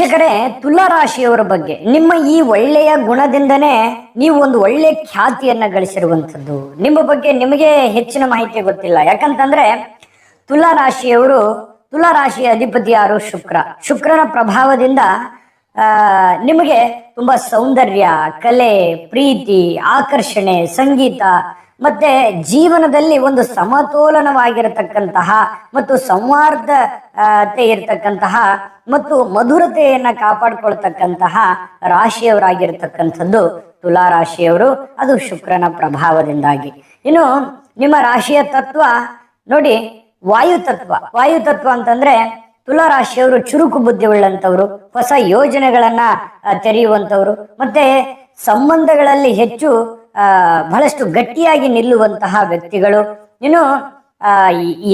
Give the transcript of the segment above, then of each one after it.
ವೀಕ್ಷಕರೇ, ತುಲಾ ರಾಶಿಯವರ ಬಗ್ಗೆ, ನಿಮ್ಮ ಈ ಒಳ್ಳೆಯ ಗುಣದಿಂದನೇ ನೀವು ಒಂದು ಒಳ್ಳೆ ಖ್ಯಾತಿಯನ್ನ ಗಳಿಸಿರುವಂತದ್ದು ನಿಮ್ಮ ಬಗ್ಗೆ ನಿಮಗೆ ಹೆಚ್ಚಿನ ಮಾಹಿತಿ ಗೊತ್ತಿಲ್ಲ. ಯಾಕಂತಂದ್ರೆ, ತುಲಾ ರಾಶಿಯವರು, ತುಲಾ ಅಧಿಪತಿ ಯಾರು? ಶುಕ್ರ. ಶುಕ್ರನ ಪ್ರಭಾವದಿಂದ ನಿಮಗೆ ತುಂಬಾ ಸೌಂದರ್ಯ, ಕಲೆ, ಪ್ರೀತಿ, ಆಕರ್ಷಣೆ, ಸಂಗೀತ, ಮತ್ತೆ ಜೀವನದಲ್ಲಿ ಒಂದು ಸಮತೋಲನವಾಗಿರತಕ್ಕಂತಹ ಮತ್ತು ಸಂವಾರ್ಧತೆ ಇರತಕ್ಕಂತಹ ಮತ್ತು ಮಧುರತೆಯನ್ನ ಕಾಪಾಡ್ಕೊಳ್ತಕ್ಕಂತಹ ರಾಶಿಯವರಾಗಿರ್ತಕ್ಕಂಥದ್ದು ತುಲಾ ರಾಶಿಯವರು ಅದು ಶುಕ್ರನ ಪ್ರಭಾವದಿಂದಾಗಿ. ಇನ್ನು ನಿಮ್ಮ ರಾಶಿಯ ತತ್ವ, ನೋಡಿ ವಾಯು ತತ್ವ ವಾಯು ತತ್ವ ಅಂತಂದ್ರೆ ತುಲಾ ರಾಶಿಯವರು ಚುರುಕು ಬುದ್ಧಿ ಉಳ್ಳಂಥವ್ರು ಹೊಸ ಯೋಜನೆಗಳನ್ನ ತೆರೆಯುವಂಥವ್ರು, ಮತ್ತೆ ಸಂಬಂಧಗಳಲ್ಲಿ ಹೆಚ್ಚು ಬಹಳಷ್ಟು ಗಟ್ಟಿಯಾಗಿ ನಿಲ್ಲುವಂತಹ ವ್ಯಕ್ತಿಗಳು. ಇನ್ನು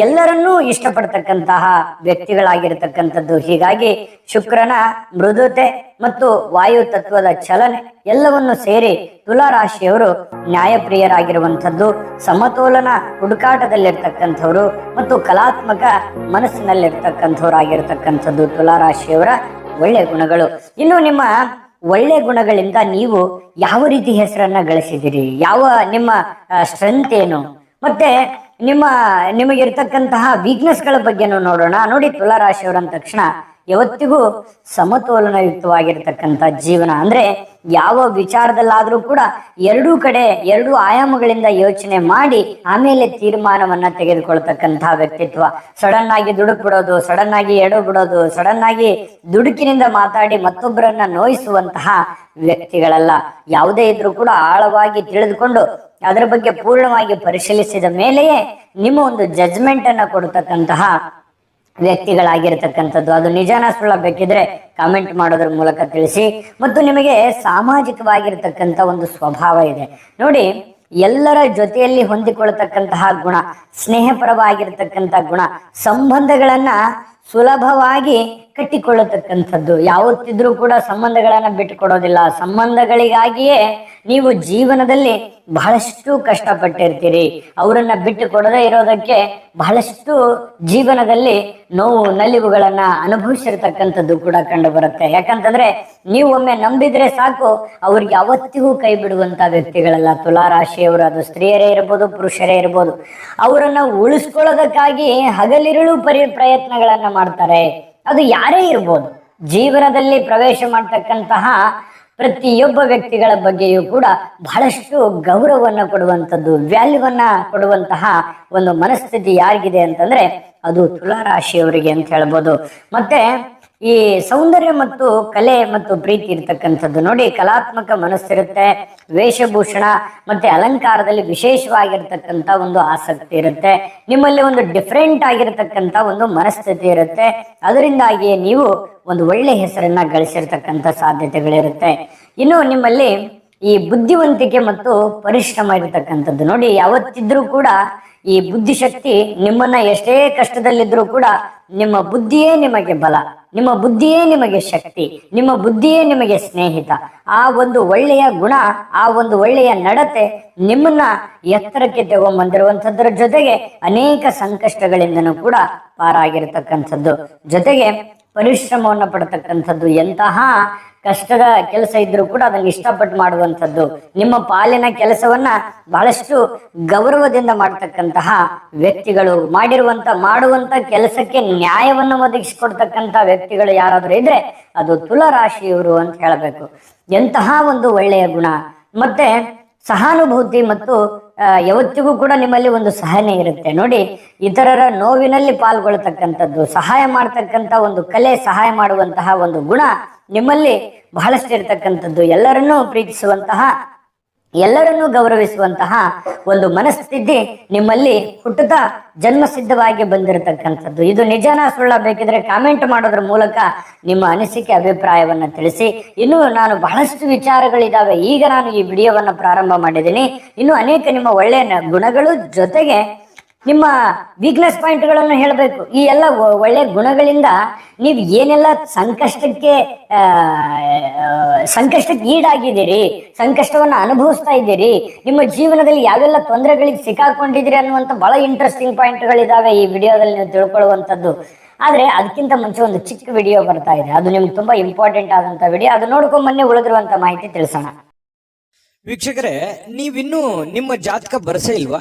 ಎಲ್ಲರನ್ನೂ ಇಷ್ಟಪಡ್ತಕ್ಕಂತಹ ವ್ಯಕ್ತಿಗಳಾಗಿರ್ತಕ್ಕಂಥದ್ದು. ಹೀಗಾಗಿ ಶುಕ್ರನ ಮೃದುತೆ ಮತ್ತು ವಾಯು ತತ್ವದ ಚಲನೆ ಎಲ್ಲವನ್ನು ಸೇರಿ ತುಲಾ ರಾಶಿಯವರು ನ್ಯಾಯಪ್ರಿಯರಾಗಿರುವಂಥದ್ದು. ಸಮತೋಲನ ಹುಡುಕಾಟದಲ್ಲಿರ್ತಕ್ಕಂಥವ್ರು ಮತ್ತು ಕಲಾತ್ಮಕ ಮನಸ್ಸಿನಲ್ಲಿರ್ತಕ್ಕಂಥವ್ರಾಗಿರ್ತಕ್ಕಂಥದ್ದು ತುಲಾ ರಾಶಿಯವರ ಒಳ್ಳೆ ಗುಣಗಳು. ಇನ್ನು ನಿಮ್ಮ ಒಳ್ಳೆ ಗುಣಗಳಿಂದ ನೀವು ಯಾವ ರೀತಿ ಹೆಸರನ್ನ ಗಳಿಸಿದಿರಿ? ಯಾವ ನಿಮ್ಮ ಸ್ಟ್ರೆಂತ್ ಏನು? ಮತ್ತೆ ನಿಮ್ಮ, ನಿಮಗಿರ್ತಕ್ಕಂತಹ ವೀಕ್ನೆಸ್ಗಳ ಬಗ್ಗೆನೂ ನೋಡೋಣ. ನೋಡಿ ತುಲಾ ರಾಶಿಯವರು ಅಂದ ತಕ್ಷಣ ಯಾವತ್ತಿಗೂ ಸಮತೋಲನಯುಕ್ತವಾಗಿರ್ತಕ್ಕಂಥ ಜೀವನ. ಅಂದ್ರೆ ಯಾವ ವಿಚಾರದಲ್ಲಾದ್ರೂ ಕೂಡ ಎರಡೂ ಕಡೆ, ಎರಡು ಆಯಾಮಗಳಿಂದ ಯೋಚನೆ ಮಾಡಿ ಆಮೇಲೆ ತೀರ್ಮಾನವನ್ನ ತೆಗೆದುಕೊಳ್ತಕ್ಕಂತಹ ವ್ಯಕ್ತಿತ್ವ. ಸಡನ್ ಆಗಿ ದುಡುಕ್ ಬಿಡೋದು ಸಡನ್ ಆಗಿ ಎಡ ಬಿಡೋದು ಸಡನ್ ಆಗಿ ದುಡುಕಿನಿಂದ ಮಾತಾಡಿ ಮತ್ತೊಬ್ಬರನ್ನ ನೋಯಿಸುವಂತಹ ವ್ಯಕ್ತಿಗಳಲ್ಲ. ಯಾವುದೇ ಇದ್ರೂ ಕೂಡ ಆಳವಾಗಿ ತಿಳಿದುಕೊಂಡು ಅದರ ಬಗ್ಗೆ ಪೂರ್ಣವಾಗಿ ಪರಿಶೀಲಿಸಿದ ಮೇಲೆಯೇ ನಿಮ್ಮ ಒಂದು ಜಜ್ಮೆಂಟ್ ಅನ್ನ ಕೊಡತಕ್ಕಂತಹ ವ್ಯಕ್ತಿಗಳಾಗಿರ್ತಕ್ಕಂಥದ್ದು. ಅದು ನಿಜಾನ ಸುಳ್ಳ ಬೇಕಿದ್ರೆ ಕಾಮೆಂಟ್ ಮಾಡೋದ್ರ ಮೂಲಕ ತಿಳಿಸಿ. ಮತ್ತು ನಿಮಗೆ ಸಾಮಾಜಿಕವಾಗಿರ್ತಕ್ಕಂಥ ಒಂದು ಸ್ವಭಾವ ಇದೆ. ನೋಡಿ, ಎಲ್ಲರ ಜೊತೆಯಲ್ಲಿ ಹೊಂದಿಕೊಳ್ತಕ್ಕಂತಹ ಗುಣ, ಸ್ನೇಹಪರವಾಗಿರ್ತಕ್ಕಂಥ ಗುಣ, ಸಂಬಂಧಗಳನ್ನ ಸುಲಭವಾಗಿ ಕಟ್ಟಿಕೊಳ್ಳತಕ್ಕಂಥದ್ದು. ಯಾವತ್ತಿದ್ರೂ ಕೂಡ ಸಂಬಂಧಗಳನ್ನ ಬಿಟ್ಟುಕೊಡೋದಿಲ್ಲ. ಸಂಬಂಧಗಳಿಗಾಗಿಯೇ ನೀವು ಜೀವನದಲ್ಲಿ ಬಹಳಷ್ಟು ಕಷ್ಟಪಟ್ಟಿರ್ತೀರಿ. ಅವರನ್ನ ಬಿಟ್ಟು ಕೊಡದೇ ಇರೋದಕ್ಕೆ ಬಹಳಷ್ಟು ಜೀವನದಲ್ಲಿ ನೋವು, ನಲಿವುಗಳನ್ನ ಅನುಭವಿಸಿರ್ತಕ್ಕಂಥದ್ದು ಕೂಡ ಕಂಡು ಬರುತ್ತೆ ಯಾಕಂತಂದ್ರೆ ನೀವು ಒಮ್ಮೆ ನಂಬಿದ್ರೆ ಸಾಕು, ಅವ್ರಿಗೆ ಯಾವತ್ತಿಗೂ ಕೈ ಬಿಡುವಂತ ವ್ಯಕ್ತಿಗಳಲ್ಲ. ತುಲಾ ರಾಶಿಯವರು ಅದು ಸ್ತ್ರೀಯರೇ ಇರ್ಬೋದು, ಪುರುಷರೇ ಇರ್ಬೋದು. ಅವರನ್ನ ಉಳಿಸ್ಕೊಳ್ಳೋದಕ್ಕಾಗಿ ಹಗಲಿರುಳು ಪರಿ ಪ್ರಯತ್ನಗಳನ್ನ ಮಾಡ್ತಾರೆ. ಅದು ಯಾರೇ ಇರ್ಬೋದು, ಜೀವನದಲ್ಲಿ ಪ್ರವೇಶ ಮಾಡ್ತಕ್ಕಂತಹ ಪ್ರತಿಯೊಬ್ಬ ವ್ಯಕ್ತಿಗಳ ಬಗ್ಗೆಯೂ ಕೂಡ ಬಹಳಷ್ಟು ಗೌರವವನ್ನ ಕೊಡುವಂಥದ್ದು, ವ್ಯಾಲ್ಯೂವನ್ನ ಕೊಡುವಂತಹ ಒಂದು ಮನಸ್ಥಿತಿ ಯಾರಿಗಿದೆ ಅಂತಂದ್ರೆ ಅದು ತುಲಾ ರಾಶಿಯವರಿಗೆ ಅಂತ ಹೇಳ್ಬೋದು. ಮತ್ತೆ ಈ ಸೌಂದರ್ಯ ಮತ್ತು ಕಲೆ ಮತ್ತು ಪ್ರೀತಿ ಇರ್ತಕ್ಕಂಥದ್ದು ನೋಡಿ, ಕಲಾತ್ಮಕ ಮನಸ್ಸಿರುತ್ತೆ, ವೇಷಭೂಷಣ ಮತ್ತೆ ಅಲಂಕಾರದಲ್ಲಿ ವಿಶೇಷವಾಗಿರ್ತಕ್ಕಂಥ ಒಂದು ಆಸಕ್ತಿ ಇರುತ್ತೆ. ನಿಮ್ಮಲ್ಲಿ ಒಂದು ಡಿಫ್ರೆಂಟ್ ಆಗಿರತಕ್ಕಂಥ ಒಂದು ಮನಸ್ಥಿತಿ ಇರುತ್ತೆ. ಅದರಿಂದಾಗಿ ನೀವು ಒಂದು ಒಳ್ಳೆ ಹೆಸರನ್ನ ಗಳಿಸಿರ್ತಕ್ಕಂಥ ಸಾಧ್ಯತೆಗಳಿರುತ್ತೆ. ಇನ್ನು ನಿಮ್ಮಲ್ಲಿ ಈ ಬುದ್ಧಿವಂತಿಕೆ ಮತ್ತು ಪರಿಶ್ರಮ ಇರತಕ್ಕಂಥದ್ದು. ನೋಡಿ, ಯಾವತ್ತಿದ್ರೂ ಕೂಡ ಈ ಬುದ್ಧಿಶಕ್ತಿ ನಿಮ್ಮನ್ನ ಎಷ್ಟೇ ಕಷ್ಟದಲ್ಲಿದ್ರೂ ಕೂಡ ನಿಮ್ಮ ಬುದ್ಧಿಯೇ ನಿಮಗೆ ಬಲ, ನಿಮ್ಮ ಬುದ್ಧಿಯೇ ನಿಮಗೆ ಶಕ್ತಿ, ನಿಮ್ಮ ಬುದ್ಧಿಯೇ ನಿಮಗೆ ಸ್ನೇಹಿತ. ಆ ಒಂದು ಒಳ್ಳೆಯ ಗುಣ, ಆ ಒಂದು ಒಳ್ಳೆಯ ನಡತೆ ನಿಮ್ಮನ್ನ ಎತ್ತರಕ್ಕೆ ತಗೊಂಬಂದಿರುವಂಥದ್ರ ಜೊತೆಗೆ ಅನೇಕ ಸಂಕಷ್ಟಗಳಿಂದನೂ ಕೂಡ ಪಾರಾಗಿರತಕ್ಕಂಥದ್ದು. ಜೊತೆಗೆ ಪರಿಶ್ರಮವನ್ನು ಪಡ್ತಕ್ಕಂಥದ್ದು, ಎಂತಹ ಕಷ್ಟದ ಕೆಲಸ ಇದ್ರೂ ಕೂಡ ಅದನ್ನು ಇಷ್ಟಪಟ್ಟು ಮಾಡುವಂಥದ್ದು, ನಿಮ್ಮ ಪಾಲಿನ ಕೆಲಸವನ್ನ ಬಹಳಷ್ಟು ಗೌರವದಿಂದ ಮಾಡ್ತಕ್ಕಂತಹ ವ್ಯಕ್ತಿಗಳು ಮಾಡಿರುವಂತ ಮಾಡುವಂತ ಕೆಲಸಕ್ಕೆ ನ್ಯಾಯವನ್ನು ಒದಗಿಸಿಕೊಡ್ತಕ್ಕಂಥ ವ್ಯಕ್ತಿಗಳು ಯಾರಾದರೂ ಇದ್ರೆ ಅದು ತುಲರಾಶಿಯವರು ಅಂತ ಹೇಳಬೇಕು. ಎಂತಹ ಒಂದು ಒಳ್ಳೆಯ ಗುಣ. ಮತ್ತೆ ಸಹಾನುಭೂತಿ ಮತ್ತು ಯಾವತ್ತಿಗೂ ಕೂಡ ನಿಮ್ಮಲ್ಲಿ ಒಂದು ಸಹನೆ ಇರುತ್ತೆ. ನೋಡಿ, ಇತರರ ನೋವಿನಲ್ಲಿ ಪಾಲ್ಗೊಳ್ತಕ್ಕಂಥದ್ದು, ಸಹಾಯ ಮಾಡ್ತಕ್ಕಂಥ ಒಂದು ಕಲೆ, ಸಹಾಯ ಮಾಡುವಂತಹ ಒಂದು ಗುಣ ನಿಮ್ಮಲ್ಲಿ ಬಹಳಷ್ಟು ಇರತಕ್ಕಂಥದ್ದು ಎಲ್ಲರನ್ನೂ ಪ್ರೀತಿಸುವಂತಹ ಎಲ್ಲರನ್ನೂ ಗೌರವಿಸುವಂತಹ ಒಂದು ಮನಸ್ಥಿತಿ ನಿಮ್ಮಲ್ಲಿ ಹುಟ್ಟುತ್ತಾ ಜನ್ಮಸಿದ್ಧವಾಗಿ ಬಂದಿರತಕ್ಕಂಥದ್ದು. ಇದು ನಿಜಾನ ಸುಳ್ಳ ಬೇಕಿದ್ರೆ ಕಾಮೆಂಟ್ ಮಾಡೋದ್ರ ಮೂಲಕ ನಿಮ್ಮ ಅನಿಸಿಕೆ, ಅಭಿಪ್ರಾಯವನ್ನ ತಿಳಿಸಿ. ಇನ್ನು ನಾನು ಬಹಳಷ್ಟು ವಿಚಾರಗಳಿದಾವೆ. ಈಗ ನಾನು ಈ ವಿಡಿಯೋವನ್ನು ಪ್ರಾರಂಭ ಮಾಡಿದ್ದೀನಿ. ಇನ್ನು ಅನೇಕ ನಿಮ್ಮ ಒಳ್ಳೆಯ ಗುಣಗಳು ಜೊತೆಗೆ ನಿಮ್ಮ ವೀಕ್ನೆಸ್ ಪಾಯಿಂಟ್ಗಳನ್ನು ಹೇಳಬೇಕು. ಈ ಎಲ್ಲ ಒಳ್ಳೆ ಗುಣಗಳಿಂದ ನೀವು ಏನೆಲ್ಲ ಸಂಕಷ್ಟಕ್ಕೆ ಸಂಕಷ್ಟಕ್ಕೆ ಈಡಾಗಿದ್ದೀರಿ, ಸಂಕಷ್ಟವನ್ನು ಅನುಭವಿಸ್ತಾ ಇದ್ದೀರಿ, ನಿಮ್ಮ ಜೀವನದಲ್ಲಿ ಯಾವೆಲ್ಲ ತೊಂದರೆಗಳಿಗೆ ಸಿಕ್ಕಾಕೊಂಡಿದ್ದೀರಿ ಅನ್ನುವಂಥ ಬಹಳ ಇಂಟ್ರೆಸ್ಟಿಂಗ್ ಪಾಯಿಂಟ್ಗಳಿದಾವೆ ಈ ವಿಡಿಯೋದಲ್ಲಿ ನೀವು ತಿಳ್ಕೊಳ್ಳುವಂಥದ್ದು. ಆದ್ರೆ ಅದಕ್ಕಿಂತ ಮುಂಚೆ ಒಂದು ಚಿಕ್ಕ ವಿಡಿಯೋ ಬರ್ತಾ ಇದೆ. ಅದು ನಿಮ್ಗೆ ತುಂಬಾ ಇಂಪಾರ್ಟೆಂಟ್ ಆದಂತ ವಿಡಿಯೋ ಅದು ನೋಡ್ಕೊಂಡು ಮೊನ್ನೆ ಉಳಿದಿರುವಂತ ಮಾಹಿತಿ ತಿಳಿಸೋಣ. ವೀಕ್ಷಕರೇ, ನೀವಿನ್ನೂ ನಿಮ್ಮ ಜಾತಕ ಬರಸೇ ಇಲ್ವಾ?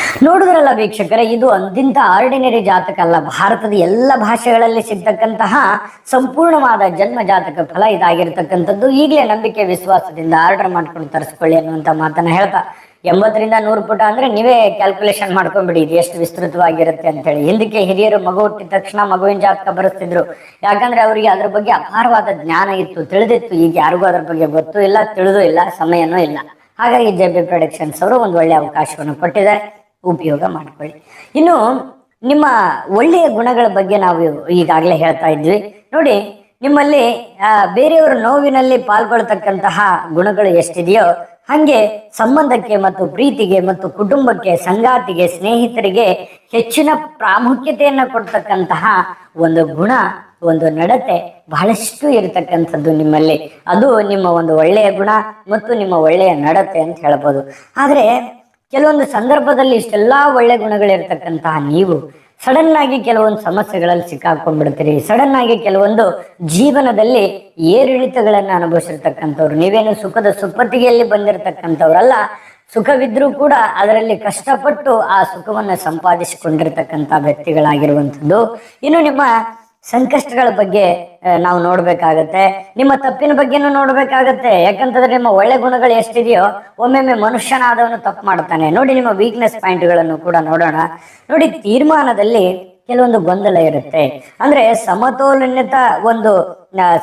ನೋಡಿದ್ರಲ್ಲ ವೀಕ್ಷಕರೇ, ಇದು ಅಂದಿಂತ ಆರ್ಡಿನರಿ ಜಾತಕ ಅಲ್ಲ. ಭಾರತದ ಎಲ್ಲ ಭಾಷೆಗಳಲ್ಲಿ ಸಿಗ್ತಕ್ಕಂತಹ ಸಂಪೂರ್ಣವಾದ ಜನ್ಮ ಜಾತಕ ಫಲ ಇದಾಗಿರ್ತಕ್ಕಂಥದ್ದು. ಈಗಲೇ ನಂಬಿಕೆ, ವಿಶ್ವಾಸದಿಂದ ಆರ್ಡರ್ ಮಾಡ್ಕೊಂಡು ತರಿಸ್ಕೊಳ್ಳಿ ಅನ್ನುವಂಥ ಮಾತನ್ನ ಹೇಳ್ತಾ, ಎಂಬತ್ತರಿಂದ ನೂರು ಪುಟ ಅಂದ್ರೆ ನೀವೇ ಕ್ಯಾಲ್ಕುಲೇಷನ್ ಮಾಡ್ಕೊಂಡ್ಬಿಡಿ, ಇದು ಎಷ್ಟು ವಿಸ್ತೃತವಾಗಿರುತ್ತೆ ಅಂತೇಳಿ. ಹಿಂದಕ್ಕೆ ಹಿರಿಯರು ಮಗು ಹುಟ್ಟಿದ ತಕ್ಷಣ ಮಗುವಿನ ಜಾತಕ ಬರೆಸ್ತಿದ್ರು. ಯಾಕಂದ್ರೆ ಅವರಿಗೆ ಅದ್ರ ಬಗ್ಗೆ ಅಪಾರವಾದ ಜ್ಞಾನ ಇತ್ತು, ತಿಳಿದಿತ್ತು. ಈಗ ಯಾರಿಗೂ ಅದ್ರ ಬಗ್ಗೆ ಗೊತ್ತೂ ಇಲ್ಲ, ತಿಳಿದೂ ಇಲ್ಲ, ಸಮಯನೂ ಇಲ್ಲ. ಹಾಗಾಗಿ ಜೆ ಬಿ ಪ್ರೊಡಕ್ಷನ್ಸ್ ಅವರು ಒಂದು ಒಳ್ಳೆ ಅವಕಾಶವನ್ನು ಕೊಟ್ಟಿದ್ದಾರೆ. ಉಪಯೋಗ ಮಾಡ್ಕೊಳ್ಳಿ. ಇನ್ನು ನಿಮ್ಮ ಒಳ್ಳೆಯ ಗುಣಗಳ ಬಗ್ಗೆ ನಾವು ಈಗಾಗಲೇ ಹೇಳ್ತಾ ಇದ್ವಿ. ನೋಡಿ, ನಿಮ್ಮಲ್ಲಿ ಬೇರೆಯವರ ನೋವಿನಲ್ಲಿ ಪಾಲ್ಗೊಳ್ತಕ್ಕಂತಹ ಗುಣಗಳು ಎಷ್ಟಿದೆಯೋ, ಹಾಗೆ ಸಂಬಂಧಕ್ಕೆ ಮತ್ತು ಪ್ರೀತಿಗೆ ಮತ್ತು ಕುಟುಂಬಕ್ಕೆ, ಸಂಗಾತಿಗೆ, ಸ್ನೇಹಿತರಿಗೆ ಹೆಚ್ಚಿನ ಪ್ರಾಮುಖ್ಯತೆಯನ್ನು ಕೊಡ್ತಕ್ಕಂತಹ ಒಂದು ಗುಣ, ಒಂದು ನಡತೆ ಬಹಳಷ್ಟು ಇರತಕ್ಕಂಥದ್ದು ನಿಮ್ಮಲ್ಲಿ. ಅದು ನಿಮ್ಮ ಒಂದು ಒಳ್ಳೆಯ ಗುಣ ಮತ್ತು ನಿಮ್ಮ ಒಳ್ಳೆಯ ನಡತೆ ಅಂತ ಹೇಳ್ಬೋದು. ಆದರೆ ಕೆಲವೊಂದು ಸಂದರ್ಭದಲ್ಲಿ ಇಷ್ಟೆಲ್ಲಾ ಒಳ್ಳೆ ಗುಣಗಳಿರ್ತಕ್ಕಂತಹ ನೀವು ಸಡನ್ ಆಗಿ ಕೆಲವೊಂದು ಸಮಸ್ಯೆಗಳಲ್ಲಿ ಸಿಕ್ಕಾಕೊಂಡ್ಬಿಡ್ತೀರಿ. ಸಡನ್ ಆಗಿ ಕೆಲವೊಂದು ಜೀವನದಲ್ಲಿ ಏರಿಳಿತಗಳನ್ನು ಅನುಭವಿಸಿರ್ತಕ್ಕಂಥವ್ರು, ನೀವೇನು ಸುಖದ ಸುಪ್ಪತ್ತಿಗೆಯಲ್ಲಿ ಬಂದಿರತಕ್ಕಂಥವ್ರಲ್ಲ, ಸುಖವಿದ್ರೂ ಕೂಡ ಅದರಲ್ಲಿ ಕಷ್ಟಪಟ್ಟು ಆ ಸುಖವನ್ನು ಸಂಪಾದಿಸಿಕೊಂಡಿರ್ತಕ್ಕಂಥ ವ್ಯಕ್ತಿಗಳಾಗಿರುವಂಥದ್ದು. ಇನ್ನು ನಿಮ್ಮ ಸಂಕಷ್ಟಗಳ ಬಗ್ಗೆ ನಾವು ನೋಡ್ಬೇಕಾಗತ್ತೆ. ನಿಮ್ಮ ತಪ್ಪಿನ ಬಗ್ಗೆನೂ ನೋಡ್ಬೇಕಾಗತ್ತೆ. ಯಾಕಂತಂದ್ರೆ ನಿಮ್ಮ ಒಳ್ಳೆ ಗುಣಗಳು ಎಷ್ಟಿದೆಯೋ, ಒಮ್ಮೊಮ್ಮೆ ಮನುಷ್ಯನಾದವನು ತಪ್ಪು ಮಾಡ್ತಾನೆ ನೋಡಿ ನಿಮ್ಮ ವೀಕ್ನೆಸ್ ಪಾಯಿಂಟ್ಗಳನ್ನು ಕೂಡ ನೋಡೋಣ. ನೋಡಿ ತೀರ್ಮಾನದಲ್ಲಿ ಕೆಲವೊಂದು ಗೊಂದಲ ಇರುತ್ತೆ. ಅಂದ್ರೆ ಸಮತೋಲನತ ಒಂದು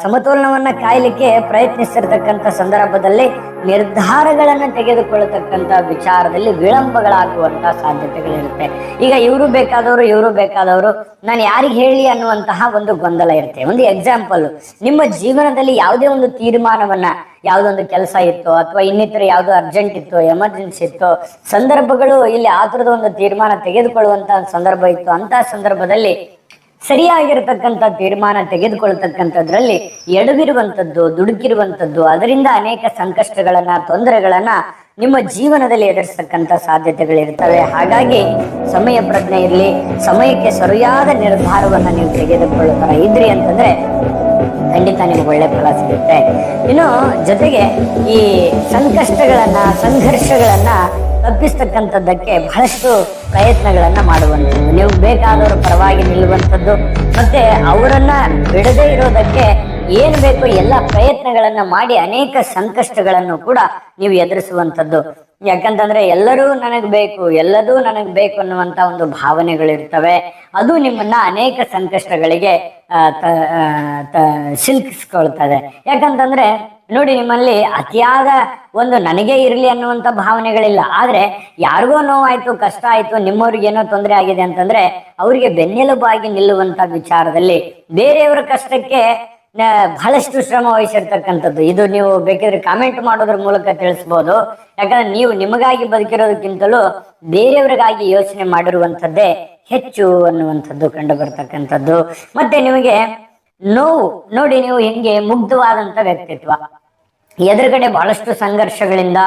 ಸಮತೋಲನವನ್ನ ಕಾಯ್ಲಿಕ್ಕೆ ಪ್ರಯತ್ನಿಸಿರ್ತಕ್ಕಂಥ ಸಂದರ್ಭದಲ್ಲಿ ನಿರ್ಧಾರಗಳನ್ನ ತೆಗೆದುಕೊಳ್ಳತಕ್ಕಂಥ ವಿಚಾರದಲ್ಲಿ ವಿಳಂಬಗಳಾಗುವಂತ ಸಾಧ್ಯತೆಗಳಿರುತ್ತೆ. ಈಗ ಇವರು ಬೇಕಾದವರು ಇವರು ಬೇಕಾದವರು, ನಾನು ಯಾರಿಗೆ ಹೇಳಿ ಅನ್ನುವಂತಹ ಒಂದು ಗೊಂದಲ ಇರುತ್ತೆ. ಒಂದು ಎಕ್ಸಾಂಪಲ್ ನಿಮ್ಮ ಜೀವನದಲ್ಲಿ ಯಾವುದೇ ಒಂದು ತೀರ್ಮಾನವನ್ನ ಯಾವುದೊಂದು ಕೆಲಸ ಇತ್ತು ಅಥವಾ ಇನ್ನಿತರ ಯಾವುದೋ ಅರ್ಜೆಂಟ್ ಇತ್ತು ಎಮರ್ಜೆನ್ಸಿ ಇತ್ತು, ಸಂದರ್ಭಗಳು ಇಲ್ಲಿ ಆತರದ ಒಂದು ತೀರ್ಮಾನ ತೆಗೆದುಕೊಳ್ಳುವಂತಹ ಸಂದರ್ಭ ಇತ್ತು. ಅಂತಹ ಸಂದರ್ಭದಲ್ಲಿ ಸರಿಯಾಗಿರತಕ್ಕಂಥ ತೀರ್ಮಾನ ತೆಗೆದುಕೊಳ್ತಕ್ಕಂಥದ್ರಲ್ಲಿ ಎಡವಿರುವಂಥದ್ದು, ದುಡುಕಿರುವಂಥದ್ದು, ಅದರಿಂದ ಅನೇಕ ಸಂಕಷ್ಟಗಳನ್ನ, ತೊಂದರೆಗಳನ್ನ ನಿಮ್ಮ ಜೀವನದಲ್ಲಿ ಎದುರಿಸ್ತಕ್ಕಂಥ ಸಾಧ್ಯತೆಗಳಿರ್ತವೆ. ಹಾಗಾಗಿ ಸಮಯ ಪ್ರಜ್ಞೆ ಇರಲಿ, ಸಮಯಕ್ಕೆ ಸರಿಯಾದ ನಿರ್ಧಾರವನ್ನು ನೀವು ತೆಗೆದುಕೊಳ್ಳುತ್ತಾ ಇದ್ರಿ ಅಂತಂದ್ರೆ ಖಂಡಿತ ನಿಮ್ಗೆ ಒಳ್ಳೆ ಫಲ ಸಿಗುತ್ತೆ. ಇನ್ನು ಜೊತೆಗೆ ಈ ಸಂಕಷ್ಟಗಳನ್ನ, ಸಂಘರ್ಷಗಳನ್ನ ತಪ್ಪಿಸ್ತಕ್ಕಂಥದ್ದಕ್ಕೆ ಬಹಳಷ್ಟು ಪ್ರಯತ್ನಗಳನ್ನ ಮಾಡುವಂಥದ್ದು. ನೀವು ಬೇಕಾದವರ ಪರವಾಗಿ ನಿಲ್ಲುವಂಥದ್ದು. ಮತ್ತೆ ಅವರನ್ನ ಬಿಡದೇ ಇರೋದಕ್ಕೆ ಏನ್ ಬೇಕು ಎಲ್ಲ ಪ್ರಯತ್ನಗಳನ್ನ ಮಾಡಿ ಅನೇಕ ಸಂಕಷ್ಟಗಳನ್ನು ಕೂಡ ನೀವು ಎದುರಿಸುವಂಥದ್ದು. ಯಾಕಂತಂದ್ರೆ ಎಲ್ಲರೂ ನನಗ್ ಬೇಕು, ಎಲ್ಲದೂ ನನಗ್ ಬೇಕು ಅನ್ನುವಂತ ಒಂದು ಭಾವನೆಗಳಿರ್ತವೆ. ಅದು ನಿಮ್ಮನ್ನ ಅನೇಕ ಸಂಕಷ್ಟಗಳಿಗೆ ಸಿಲುಕಿಸ್ಕೊಳ್ತದೆ. ಯಾಕಂತಂದ್ರೆ ನೋಡಿ ನಿಮ್ಮಲ್ಲಿ ಅತಿಯಾದ ಒಂದು ನನಗೆ ಇರಲಿ ಅನ್ನುವಂಥ ಭಾವನೆಗಳಿಲ್ಲ. ಆದ್ರೆ ಯಾರಿಗೋ ನೋವಾಯ್ತು, ಕಷ್ಟ ಆಯ್ತು, ನಿಮ್ಮವ್ರಿಗೆ ಏನೋ ತೊಂದರೆ ಆಗಿದೆ ಅಂತಂದ್ರೆ ಅವರಿಗೆ ಬೆನ್ನೆಲುಬಾಗಿ ನಿಲ್ಲುವಂತ ವಿಚಾರದಲ್ಲಿ ಬೇರೆಯವರ ಕಷ್ಟಕ್ಕೆ ಬಹಳಷ್ಟು ಶ್ರಮ ವಹಿಸಿರ್ತಕ್ಕಂಥದ್ದು. ಇದು ನೀವು ಬೇಕಿದ್ರೆ ಕಾಮೆಂಟ್ ಮಾಡೋದ್ರ ಮೂಲಕ ತಿಳಿಸ್ಬೋದು. ಯಾಕಂದ್ರೆ ನೀವು ನಿಮಗಾಗಿ ಬದುಕಿರೋದಕ್ಕಿಂತಲೂ ಬೇರೆಯವರಿಗಾಗಿ ಯೋಚನೆ ಮಾಡಿರುವಂಥದ್ದೇ ಹೆಚ್ಚು ಅನ್ನುವಂಥದ್ದು ಕಂಡು ಬರ್ತಕ್ಕಂಥದ್ದು ಮತ್ತೆ ನಿಮಗೆ ನೋವು, ನೋಡಿ ನೀವು ಹೆಂಗೆ ಮುಗ್ಧವಾದಂಥ ವ್ಯಕ್ತಿತ್ವ. ಎದುರುಗಡೆ ಬಹಳಷ್ಟು ಸಂಘರ್ಷಗಳಿಂದ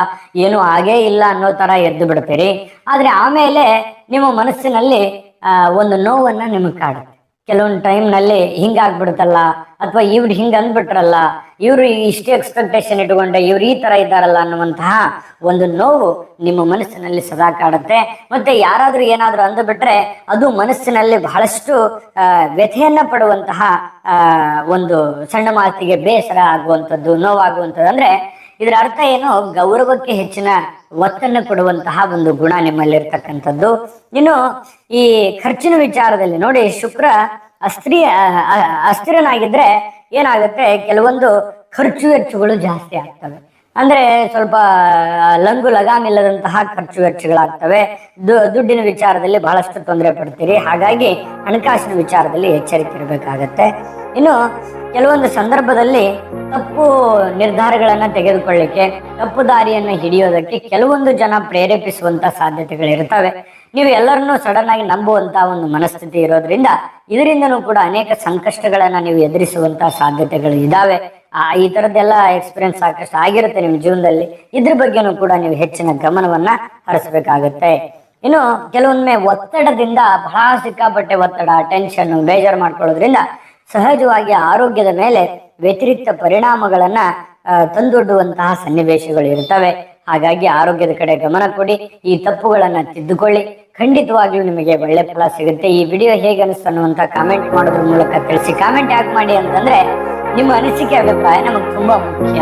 ಏನು ಆಗೇ ಇಲ್ಲ ಅನ್ನೋ ತರ ಎದ್ದು ಬಿಡ್ತೀರಿ. ಆದ್ರೆ ಆಮೇಲೆ ನಿಮ್ಮ ಮನಸ್ಸಿನಲ್ಲಿ ಒಂದು ನೋವನ್ನ ನಿಮಗೆ ಕಾಡುತ್ತೆ. ಕೆಲವೊಂದು ಟೈಮ್ನಲ್ಲಿ ಹಿಂಗಾಗ್ಬಿಡುತ್ತಲ್ಲ ಅಥವಾ ಇವ್ರು ಹಿಂಗ ಅಂದ್ಬಿಟ್ರಲ್ಲ? ಇವ್ರು ಇಷ್ಟು ಎಕ್ಸ್ಪೆಕ್ಟೇಷನ್ ಇಟ್ಕೊಂಡೆ ಇವ್ರು ಈ ತರ ಇದ್ದಾರಲ್ಲ ಅನ್ನುವಂತಹ ಒಂದು ನೋವು ನಿಮ್ಮ ಮನಸ್ಸಿನಲ್ಲಿ ಸದಾ ಕಾಡುತ್ತೆ. ಮತ್ತೆ ಯಾರಾದ್ರೂ ಏನಾದ್ರೂ ಅಂದುಬಿಟ್ರೆ ಅದು ಮನಸ್ಸಿನಲ್ಲಿ ಬಹಳಷ್ಟು ವ್ಯಥೆಯನ್ನು ಪಡುವಂತಹ ಒಂದು ಸಣ್ಣ ಮಾತಿಗೆ ಬೇಸರ ಆಗುವಂಥದ್ದು, ನೋವಾಗುವಂಥದ್ದು. ಅಂದ್ರೆ ಇದರ ಅರ್ಥ ಏನು? ಗೌರವಕ್ಕೆ ಹೆಚ್ಚಿನ ಒತ್ತನ್ನು ಕೊಡುವಂತಹ ಒಂದು ಗುಣ ನಿಮ್ಮಲ್ಲಿರ್ತಕ್ಕಂಥದ್ದು. ಇನ್ನು ಈ ಖರ್ಚಿನ ವಿಚಾರದಲ್ಲಿ ನೋಡಿ, ಶುಕ್ರ ಅಸ್ತ್ರೀ ಅ- ಅ- ಅಸ್ಥಿರನಾಗಿದ್ರೆ ಏನಾಗುತ್ತೆ? ಕೆಲವೊಂದು ಖರ್ಚು ವೆಚ್ಚಗಳು ಜಾಸ್ತಿ ಆಗ್ತವೆ. ಅಂದ್ರೆ ಸ್ವಲ್ಪ ಲಂಗು ಲಗಾಮಿಲ್ಲದಂತಹ ಖರ್ಚು ವೆಚ್ಚಗಳಾಗ್ತವೆ. ದುಡ್ಡಿನ ವಿಚಾರದಲ್ಲಿ ಬಹಳಷ್ಟು ತೊಂದರೆ ಪಡ್ತೀರಿ. ಹಾಗಾಗಿ ಹಣಕಾಸಿನ ವಿಚಾರದಲ್ಲಿ ಎಚ್ಚರಿಕೆ ಇರಬೇಕಾಗತ್ತೆ. ಇನ್ನು ಕೆಲವೊಂದು ಸಂದರ್ಭದಲ್ಲಿ ತಪ್ಪು ನಿರ್ಧಾರಗಳನ್ನ ತೆಗೆದುಕೊಳ್ಳಿಕ್ಕೆ, ತಪ್ಪು ದಾರಿಯನ್ನು ಹಿಡಿಯೋದಕ್ಕೆ ಕೆಲವೊಂದು ಜನ ಪ್ರೇರೇಪಿಸುವಂತ ಸಾಧ್ಯತೆಗಳಿರ್ತವೆ. ನೀವು ಎಲ್ಲರನ್ನೂ ಸಡನ್ ಆಗಿ ನಂಬುವಂತ ಒಂದು ಮನಸ್ಥಿತಿ ಇರೋದ್ರಿಂದ ಇದರಿಂದನೂ ಕೂಡ ಅನೇಕ ಸಂಕಷ್ಟಗಳನ್ನ ನೀವು ಎದುರಿಸುವಂತ ಸಾಧ್ಯತೆಗಳು ಇದಾವೆ. ಆ, ಈ ತರದ್ದೆಲ್ಲ ಎಕ್ಸ್ಪೀರಿಯನ್ಸ್ ಸಾಕಷ್ಟು ಆಗಿರುತ್ತೆ ನಿಮ್ಮ ಜೀವನದಲ್ಲಿ. ಇದ್ರ ಬಗ್ಗೆನೂ ಕೂಡ ನೀವು ಹೆಚ್ಚಿನ ಗಮನವನ್ನ ಹರಿಸಬೇಕಾಗುತ್ತೆ. ಇನ್ನು ಕೆಲವೊಮ್ಮೆ ಒತ್ತಡದಿಂದ ಬಹಳ ಸಿಕ್ಕಾಪಟ್ಟೆ ಒತ್ತಡ ಟೆನ್ಷನ್ ಬೇಜಾರು ಮಾಡ್ಕೊಳ್ಳೋದ್ರಿಂದ ಸಹಜವಾಗಿ ಆರೋಗ್ಯದ ಮೇಲೆ ವ್ಯತಿರಿಕ್ತ ಪರಿಣಾಮಗಳನ್ನ ತಂದೊಡ್ಡುವಂತಹ ಸನ್ನಿವೇಶಗಳು ಇರ್ತವೆ. ಹಾಗಾಗಿ ಆರೋಗ್ಯದ ಕಡೆ ಗಮನ ಕೊಡಿ, ಈ ತಪ್ಪುಗಳನ್ನ ತಿದ್ದುಕೊಳ್ಳಿ. ಖಂಡಿತವಾಗಿಯೂ ನಿಮಗೆ ಒಳ್ಳೆ ಫಲ ಸಿಗುತ್ತೆ. ಈ ವಿಡಿಯೋ ಹೇಗೆ ಅನಿಸ್ತು ಅನ್ನುವಂತ ಕಾಮೆಂಟ್ ಮಾಡೋದ್ರ ಮೂಲಕ ತಿಳಿಸಿ. ಕಾಮೆಂಟ್ ಯಾಕೆ ಮಾಡಿ ಅಂತಂದ್ರೆ ನಿಮ್ಮ ಅನಿಸಿಕೆ ಅಭಿಪ್ರಾಯ ನಮಗೆ ತುಂಬಾ ಮುಖ್ಯ.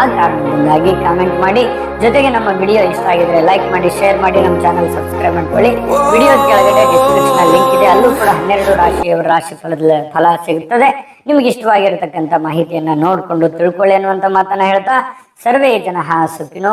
ಆ ಕಾರಣದಿಂದಾಗಿ ಕಾಮೆಂಟ್ ಮಾಡಿ. ಜೊತೆಗೆ ನಮ್ಮ ವಿಡಿಯೋ ಇಷ್ಟ ಆಗಿದ್ರೆ ಲೈಕ್ ಮಾಡಿ ಶೇರ್ ಮಾಡಿ, ನಮ್ಮ ಚಾನಲ್ ಸಬ್ಸ್ಕ್ರೈಬ್ ಮಾಡ್ಕೊಳ್ಳಿ. ವಿಡಿಯೋ ಕೆಳಗಡೆ ಡಿಸ್ಕ್ರಿಪ್ಷನ್ ಲಿಂಕ್ ಇದೆ. ಅಲ್ಲೂ ಕೂಡ ಹನ್ನೆರಡು ರಾಶಿಯವರ ರಾಶಿ ಫಲದ ಫಲ ಸಿಗುತ್ತದೆ. ನಿಮಗೆ ಇಷ್ಟವಾಗಿರತಕ್ಕಂತ ಮಾಹಿತಿಯನ್ನ ನೋಡ್ಕೊಂಡು ತಿಳ್ಕೊಳ್ಳಿ ಅನ್ನುವಂತ ಮಾತನ್ನ ಹೇಳ್ತಾ, ಸರ್ವೇ ಜನ ಸುಖಿನೋ